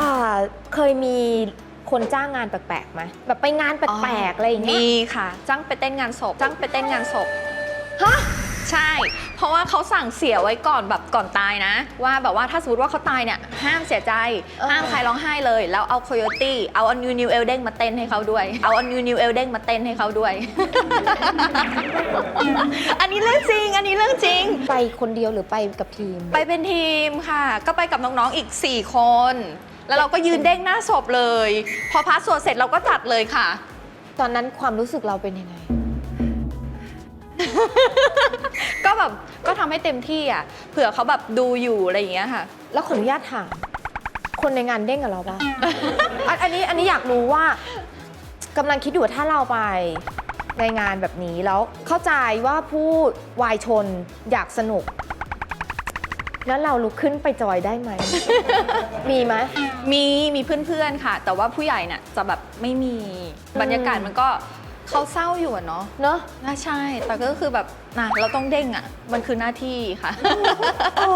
อเคยมีคนจ้างงานแปลกๆไหมแบบไปงานแปลกๆอะไรอย่างเงี้ยมีค่ะ จ้างไปเต้นงานศพจ้างไปเต้นงานศพฮะใช่ เพราะว่าเขาสั่งเสียไว้ก่อนแบบก่อนตายนะ ว่าแบบว่าถ้าสมมติว่าเขาตายเนี่ย ห้ามเสียใจเออห้ามใครร้องไห้เลย แล้วเอาโคโยตี้เอาอันนิวนิวเอลเด้งมาเต้นให้เขาด้วย เอาอันนิวนิวเอลเด้งมาเต้นให้เขาด้วย อันนี้เรื่องจริง อันนี้เรื่องจริง ไปคนเดียวหรือไปกับทีม ไปเป็นทีมค่ะ ก็ไปกับน้องๆอีก 4 คน แล้วเราก็ยืนเด้งหน้าศพเลย พอพาร์ทสวดเสร็จเราก็จัดเลยค่ะ ตอนนั้นความรู้สึกเราเป็นยังไง ก็แบบก็ทำให้เต็มที่อะเผื่อเขาแบบดูอยู่อะไรอย่างเงี้ยค่ะ แล้วขออนุญาตถามคนในงานเด้งกับเราปะอันอันนี้อันนี้อยากรู้ว่ากำลังคิดอยู่ว่าถ้าเราไปในงานแบบนี้แล้วเข้าใจว่าผู้วายชนอยากสนุก แล้วเราลุกขึ้นไปจอยได้ไหม มีไหม มีมีเพื่อนๆค่ะ แต่ว่าผู้ใหญ่เนี่ยจะแบบไม่มีอืมบรรยากาศมันก็เขาเศร้าอยู่อะเนาะเนอะน่าใช่ แต่ก็คือแบบนะเราต้องเด้งอะมันคือหน้าที่ค่ะ โอ้